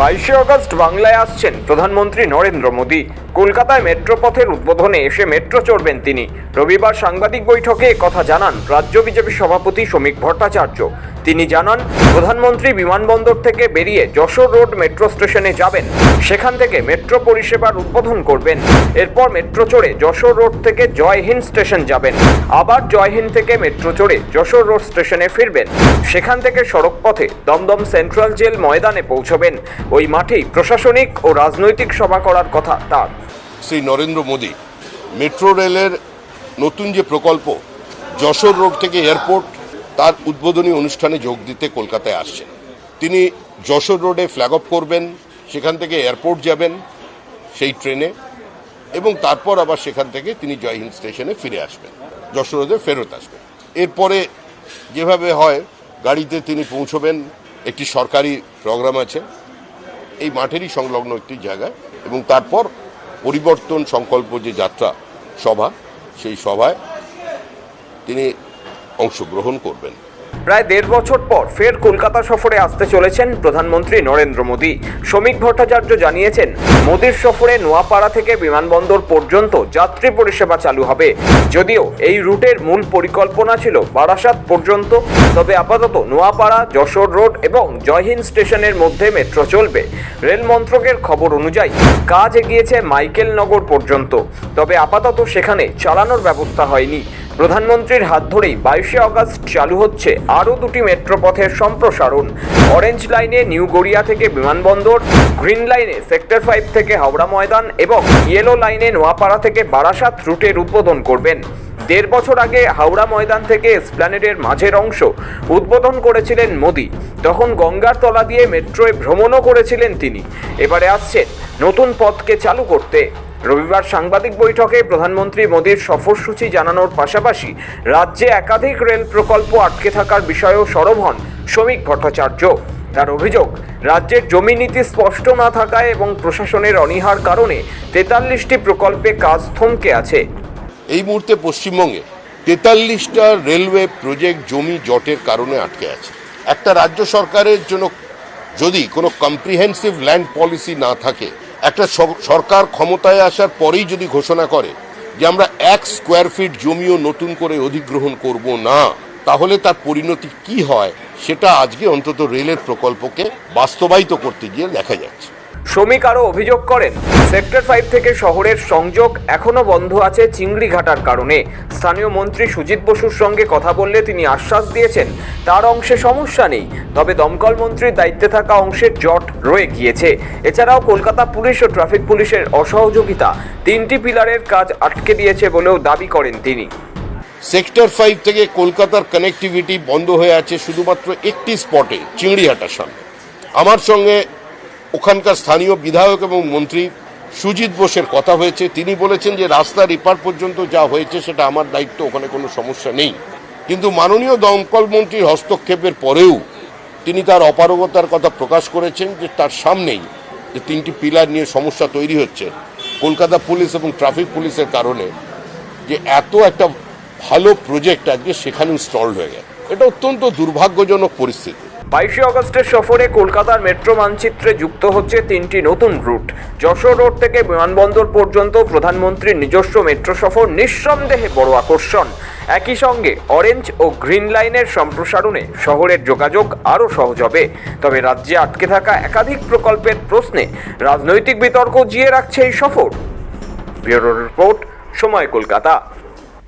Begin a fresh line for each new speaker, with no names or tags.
বাইশে অগস্ট বাংলায় আসছেন প্রধানমন্ত্রী নরেন্দ্র মোদী। কলকাতায় মেট্রো পথের উদ্বোধনে এসে মেট্রো চড়বেন তিনি। রবিবার সাংবাদিক বৈঠকে কথা জানান রাজ্য বিজেপি সভাপতি শ্রমিক ভট্টাচার্য। তিনি জানান, প্রধানমন্ত্রী বিমানবন্দর থেকে বেরিয়ে যশোর রোড মেট্রো স্টেশনে যাবেন। সেখান থেকে মেট্রো পরিষেবার উদ্বোধন করবেন। এরপর মেট্রো চড়ে যশোর রোড থেকে জয়হিন্দ স্টেশন যাবেন। আবার জয়হিন্দ থেকে মেট্রো চড়ে যশোর রোড স্টেশনে ফিরবেন। সেখান থেকে সড়ক পথে দমদম সেন্ট্রাল জেল ময়দানে পৌঁছবেন। ওই মাঠেই প্রশাসনিক ও রাজনৈতিক সভা করার কথা তার।
শ্রী নরেন্দ্র মোদী, মেট্রো রেলের নতুন যে প্রকল্প, যশোর রোড থেকে এয়ারপোর্ট, তার উদ্বোধনী অনুষ্ঠানে যোগ দিতে কলকাতায় আসছেন। তিনি যশোর রোডে ফ্ল্যাগ অফ করবেন, সেখান থেকে এয়ারপোর্ট যাবেন, সেই ট্রেনে, এবং তারপর আবার সেখান থেকে তিনি জয়হিন্দ স্টেশনে ফিরে আসবেন, যশোর রোডে ফেরত আসবেন। এরপরে যেভাবে হয়, গাড়িতে তিনি পৌঁছবেন, একটি সরকারি প্রোগ্রাম আছে, এই মাঠেরই সংলগ্ন একটি জায়গায়, এবং তারপর পরিবর্তন সংকল্প যে যাত্রা সভা সেই সভায় তিনি অংশগ্রহণ করবেন।
প্রায় দেড় বছর পর ফের কলকাতা সফরে আসতে চলেছেন প্রধানমন্ত্রী নরেন্দ্র মোদী। শ্রমিক ভট্টাচার্য জানিয়েছেন, মোদীর সফরে নোয়াপাড়া থেকে বিমানবন্দর পর্যন্ত যাত্রী পরিষেবা চালু হবে। যদিও এই রুটের মূল পরিকল্পনা ছিল বারাসাত পর্যন্ত, তবে আপাতত নোয়াপাড়া, যশোর রোড এবং জয়হিন্দ স্টেশনের মধ্যে মেট্রো চলবে। রেল মন্ত্রকের খবর অনুযায়ী, কাজ এগিয়েছে মাইকেল নগর পর্যন্ত, তবে আপাতত সেখানে চালানোর ব্যবস্থা হয়নি। প্রধানমন্ত্রীর হাত ধরেই বাইশে আগস্ট চালু হচ্ছে আরও দুটি মেট্রো পথের সম্প্রসারণ। অরেঞ্জ লাইনে নিউ গড়িয়া থেকে বিমানবন্দর, গ্রিন লাইনে সেক্টর ফাইভ থেকে হাওড়া ময়দান এবং ইয়েলো লাইনে নোয়াপাড়া থেকে বারাসাত রুটের উদ্বোধন করবেন। দেড় বছর আগে হাওড়া ময়দান থেকে এসপ্ল্যানেডের মাঝের অংশ উদ্বোধন করেছিলেন মোদি। তখন গঙ্গার তলা দিয়ে মেট্রোয় ভ্রমণও করেছিলেন তিনি। এবারে আসছেন নতুন পথকে চালু করতে। রবিবার সাংবাদিক বৈঠকে প্রধানমন্ত্রী মোদীর সফরসূচি জানানোর পাশাপাশি রাজ্যে একাধিক রেল প্রকল্প আটকে থাকার বিষয়েও সরব হন শ্রমিক ভট্টাচার্য। তার অভিযোগ, রাজ্যের জমি নীতি স্পষ্ট না থাকায় এবং প্রশাসনের অনীহার কারণে তেতাল্লিশটি প্রকল্পে কাজ থমকে আছে।
এই মুহূর্তে পশ্চিমবঙ্গে তেতাল্লিশটা রেলওয়ে প্রজেক্ট জমি জটের কারণে আটকে আছে। একটা রাজ্য সরকারের জন্য যদি কোনো কম্প্রিহেন্সিভ ল্যান্ড পলিসি না থাকে একটা সরকার ক্ষমতায় আসার পরেই যদি ঘোষণা করে যে আমরা এক স্কোয়ার ফিট জমিও নতুন করে অধিগ্রহণ করব না, তাহলে তার পরিণতি কি হয়, সেটা আজকে অন্তত রেলের প্রকল্পকে বাস্তবায়িত করতে গিয়ে দেখা যাচ্ছে।
শ্রমিক আরও অভিযোগ করেন, সেক্টর ফাইভ থেকে শহরের সংযোগ এখনও বন্ধ আছে চিংড়িঘাটার কারণে। স্থানীয় মন্ত্রী সুজিত বসুর সঙ্গে কথা বললে তিনি আশ্বাস দিয়েছেন, তার অংশে সমস্যা নেই, তবে দমকল মন্ত্রীর দায়িত্বে থাকা অংশের জট রয়ে গিয়েছে। এছাড়াও কলকাতা পুলিশ ও ট্রাফিক পুলিশের অসহযোগিতা তিনটি পিলারের কাজ আটকে দিয়েছে বলেও দাবি করেন তিনি।
সেক্টর ফাইভ থেকে কলকাতার কানেক্টিভিটি বন্ধ হয়ে আছে শুধুমাত্র একটি স্পটে চিংড়িহাটার সামনে। আমার সঙ্গে ওখানকার স্থানীয় বিধায়ক এবং মন্ত্রী সুজিত বোসের কথা হয়েছে। তিনি বলেছেন যে রাস্তার এপার পর্যন্ত যা হয়েছে সেটা আমার দায়িত্ব, ওখানে কোনো সমস্যা নেই। কিন্তু মাননীয় দমকল মন্ত্রীর হস্তক্ষেপের পরেও তিনি তার অপারগতার কথা প্রকাশ করেছেন যে তার সামনেই যে তিনটি পিলার নিয়ে সমস্যা তৈরি হচ্ছে, কলকাতা পুলিশ এবং ট্রাফিক পুলিশের কারণে, যে এত একটা ভালো প্রজেক্ট আজকে সেখানেও স্টলড হয়ে গেছে। এটা অত্যন্ত দুর্ভাগ্যজনক পরিস্থিতি।
বাইশে আগস্টের সফরে কলকাতার মেট্রো মানচিত্রে যুক্ত হচ্ছে তিনটি নতুন রুট। যশোর রোড থেকে বিমানবন্দর পর্যন্ত প্রধানমন্ত্রীর নিজস্ব মেট্রো সফর নিঃসন্দেহে বড় আকর্ষণ। একই সঙ্গে অরেঞ্জ ও গ্রিন লাইনের সম্প্রসারণে শহরের যোগাযোগ আরও সহজ হবে। তবে রাজ্যে আটকে থাকা একাধিক প্রকল্পের প্রশ্নে রাজনৈতিক বিতর্ক জিয়ে রাখছে এই সফর। ব্যুরো রিপোর্ট, সময় কলকাতা।